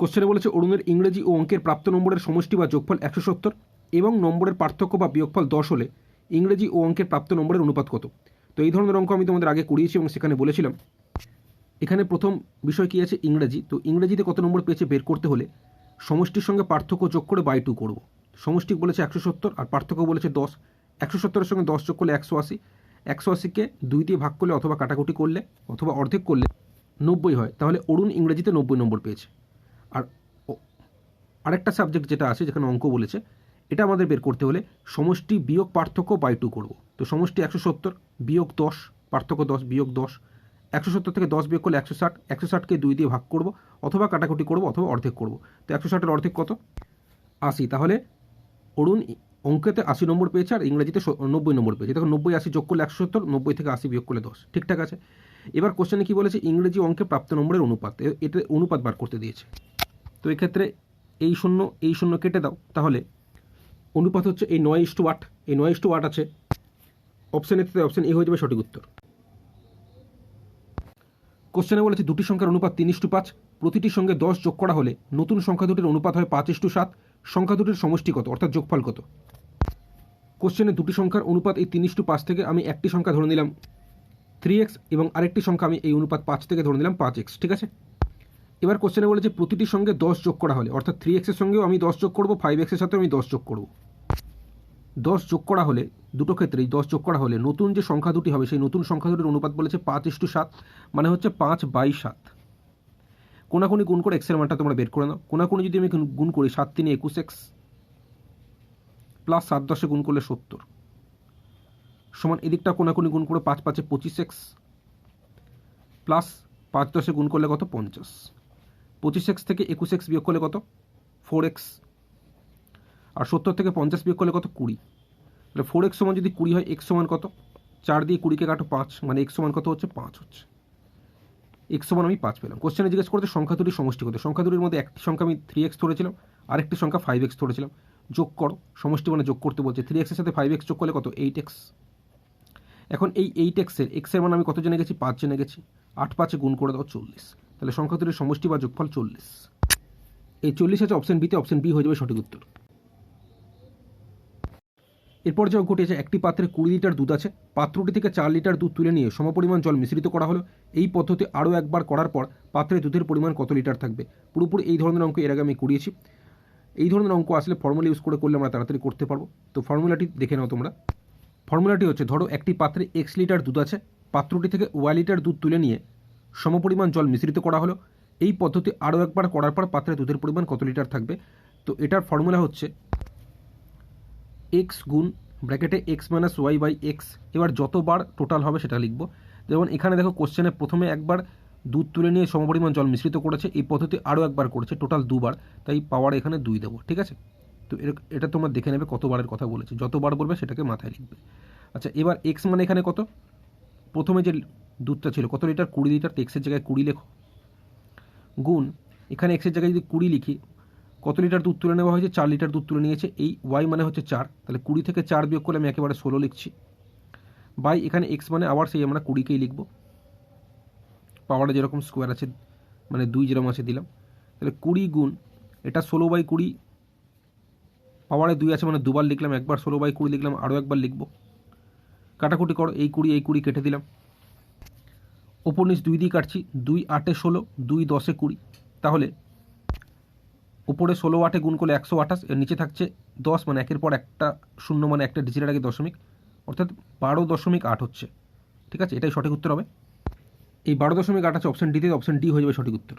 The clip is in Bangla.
কোশ্চেনে বলেছে, অরুণের ইংরেজি ও অঙ্কের প্রাপ্ত নম্বরের সমষ্টি বা যোগফল একশো সত্তর এবং নম্বরের পার্থক্য বা বিয়োগফল দশ হলে ইংরেজি ও অঙ্কের প্রাপ্ত নম্বরের অনুপাত কত? তো এই ধরনের অঙ্ক আমি তোমাদের আগে করিয়েছি এবং সেখানে বলেছিলাম। এখানে প্রথম বিষয় কী আছে? ইংরেজি। তো ইংরেজিতে কত নম্বর পেয়েছে বের করতে হলে? সমষ্টির সঙ্গে পার্থক্য যোগ করে বাই টু করব। সমষ্টি বলেছে একশো সত্তর আর পার্থক্য বলেছে দশ। একশো সত্তরের সঙ্গে দশ যোগ করলে একশো আশি। একশো আশিকে দুই দিয়ে ভাগ করলে অথবা কাটাকুটি করলে অথবা অর্ধেক করলে নব্বই হয়। তাহলে অরুণ ইংরেজিতে নব্বই নম্বর পেয়েছে। আরেকটা সাবজেক্ট যেটা আছে, যেখানে অঙ্ক বলেছে, এটা আমাদের বের করতে হলে সমষ্টি বিয়োগ পার্থক্য বাই টু করব। তো সমষ্টি একশো সত্তর, বিয়োগ দশ, পার্থক্য দশ, বিয়োগ দশ। একশো সত্তর থেকে দশ বিয়োগ করলে একশো ষাট, একশো ষাটকে দুই দিয়ে ভাগ করব, অথবা কাটাকুটি করব, অথবা অর্ধেক করব। তো একশো ষাটের অর্ধেক কত? আশি। তাহলে অরুণ অঙ্কেতে আশি নম্বর পেয়েছে আর ইংরেজিতে নব্বই নম্বর পেয়েছে। তখন নব্বই, আশি যোগ করলে একশো সত্তর, নব্বই থেকে আশি বিয়োগ করলে দশ। ঠিকঠাক আছে? এবার কোশ্চেনে কি বলেছে? ইংরেজি অঙ্কে প্রাপ্ত নম্বরের অনুপাত। এটা অনুপাত বার করতে দিয়েছে। তো এক্ষেত্রে এই শূন্য এই শূন্য কেটে দাও। তাহলে অনুপাত হচ্ছে এই নয় ইস্টু আট এই নয় ইস্টু আট আছে। অপশন এতে অপশান এ হয়ে যাবে সঠিক উত্তর। কোশ্চেনে বলেছে দুটি সংখ্যার অনুপাত তিন ইস্টু পাঁচ। প্রতিটির সঙ্গে দশ যোগ করা হলে নতুন সংখ্যা দুটির অনুপাত হয় পাঁচ ইস্টু সাত। সংখ্যা দুটির সমষ্টি কত, অর্থাৎ যোগফল কত? কোশ্চেনে দুটি সংখ্যার অনুপাত এই তিন ইস্টু পাঁচ থেকে আমি একটি সংখ্যা ধরে নিলাম। থ্রি এক্স এবং আরেকটি সংখ্যা আমি এই অনুপাত পাঁচ থেকে ধরে নিলাম পাঁচ এক্স ঠিক আছে? এবার কোশ্চেনে বলেছে প্রতিটির সঙ্গে দশ যোগ করা হলে, অর্থাৎ থ্রি এক্সের সঙ্গেও আমি দশ যোগ করব ফাইভ এক্সের সাথেও আমি দশ যোগ করব। দশ যোগ করা হলে, দুটো ক্ষেত্রেই দশ যোগ করা হলে, নতুন যে সংখ্যা দুটি হবে, সেই নতুন সংখ্যা দুটির অনুপাত বলেছে পাঁচ ইস্টু সাত মানে হচ্ছে পাঁচ বাই সাত। কোনাকুনি গুণ করে এক্সের মানটা তোমরা বের করে নাও। কোনাকুনি যদি আমি গুণ- করি, সাত তিনে একুশ এক্স প্লাস সাত দশে গুণ করলে সত্তর। সমান এদিকটা কোনাকুনি গুণ করে পাঁচ পাঁচে পঁচিশ এক্স প্লাস পাঁচ দশে গুণ করলে কত? পঞ্চাশ। পঁচিশ এক্স থেকে একুশ এক্স বিয়োগ করলে কত? ফোর এক্স আর সত্তর থেকে পঞ্চাশ বিয়োগ করলে কত? কুড়ি। তাহলে ফোর এক্স সমান যদি কুড়ি হয় এক্স সমান কত? চার দিয়ে কুড়িকে কাটো পাঁচ মানে এক্স সমান কত হচ্ছে? পাঁচ হচ্ছে। এক্স সমান আমি পাঁচ পেলাম। কোশ্চেনে জিজ্ঞেস করতে সংখ্যা দুটির সমষ্টি কত? সংখ্যা দুটির মধ্যে একটি সংখ্যা আমি থ্রি এক্স ধরেছিলাম, আরেকটি সংখ্যা ফাইভ এক্স ধরেছিলাম। যোগ করো। সমষ্টি মানে যোগ করতে বলছে। থ্রি এক্সের সাথে ফাইভ এক্স যোগ করলে কত? এইট এক্স এখন এই এইট এক্সের এক্সের মান আমি কত জেনে গেছি? পাঁচ জেনে গেছি। আট পাঁচে গুণ করে দাও চল্লিশ। তাহলে সংখ্যা দুটির সমষ্টি বা যোগফল চল্লিশ। এই চল্লিশ আছে অপশন বিতে অপশন বি হয়ে যাবে সঠিক উত্তর। এরপর যে আছে, একটি পাত্রে কুড়ি লিটার দুধ আছে, পাত্রটি থেকে চার লিটার দুধ তুলে নিয়ে সমপরিমাণ জল মিশ্রিত করা হলো। এই পদ্ধতি আরও একবার করার পর পাত্রে দুধের পরিমাণ কত লিটার থাকবে? পুরোপুরি এই ধরনের অঙ্ক এর আগে আমি করিয়েছি। এই ধরনের অঙ্ক আসলে ফর্মুলা ইউজ করে করলে আমরা তাড়াতাড়ি করতে পারব। তো ফর্মুলাটি দেখে নাও তোমরা। ফর্মুলাটি হচ্ছে, ধরো একটি পাত্রে এক্স লিটার দুধ আছে, পাত্রটি থেকে ওয়াই লিটার দুধ তুলে নিয়ে সমপরিমাণ জল মিশ্রিত করা হলো। এই পদ্ধতি আরও একবার করার পর পাত্রে দুধের পরিমাণ কত লিটার থাকবে? তো এটার ফর্মুলা হচ্ছে এক্স গুণ ব্র্যাকেটে x minus y by x এবার যতবার টোটাল হবে সেটা লিখব। যেমন এখানে দেখো কোশ্চেনে প্রথমে একবার দুধ তুলে নিয়ে সমপরিমাণ জল মিশ্রিত করেছে। এই পদ্ধতি আরও একবার করেছে টোটাল দুবার। তাই পাওয়ার এখানে দুই দেবো, ঠিক আছে? তো এটা তোমরা দেখে নেবে কতবারের কথা বলেছে। যতবার বলবে সেটাকে মাথায় লিখবে। আচ্ছা এবার এক্স মানে এখানে কত? প্রথমে যে দুধটা ছিল। কত লিটার? কুড়ি লিটার? তো এক্সের জায়গায় কুড়ি লেখো। গুণ, এখানে এক্সের জায়গায় যদি কুড়ি লিখি, কত লিটার দুধ তুলে নেওয়া হয়েছে? চার লিটার দুধ তুলে নিয়েছে। এই ওয়াই মানে হচ্ছে চার। তাহলে কুড়ি থেকে চার বিয়োগ করলে আমি একেবারে ষোলো লিখছি। বাই এখানে এক্স মানে আবার সেই আমরা কুড়িকেই লিখব। পাওয়ারে যেরকম স্কোয়ার আছে মানে দুই যেরকম আছে দিলাম। তাহলে কুড়ি গুণ, এটা ষোলো বাই কুড়ি, পাওয়ারে দুই আছে মানে দুবার লিখলাম, একবার ষোলো বাই কুড়ি লিখলাম আরও একবার লিখব। কাটাকুটি করো, এই কুড়ি এই কুড়ি কেটে দিলাম। ওপর নিচ দুই দিয়ে কাটছি, দুই আটে ষোলো, দুই দশে কুড়ি। তাহলে উপরে ষোলো আটে গুণ করলে একশো আঠাশ, এর নিচে থাকছে দশ মানে একের পর একটা শূন্য মানে একটা ডিজিটের আগে দশমিক, অর্থাৎ বারো দশমিক আট হচ্ছে। ঠিক আছে? এটাই সঠিক উত্তর হবে। এই বারো দশমিক আট আছে অপশান ডিতে অপশান ডি হয়ে যাবে সঠিক উত্তর।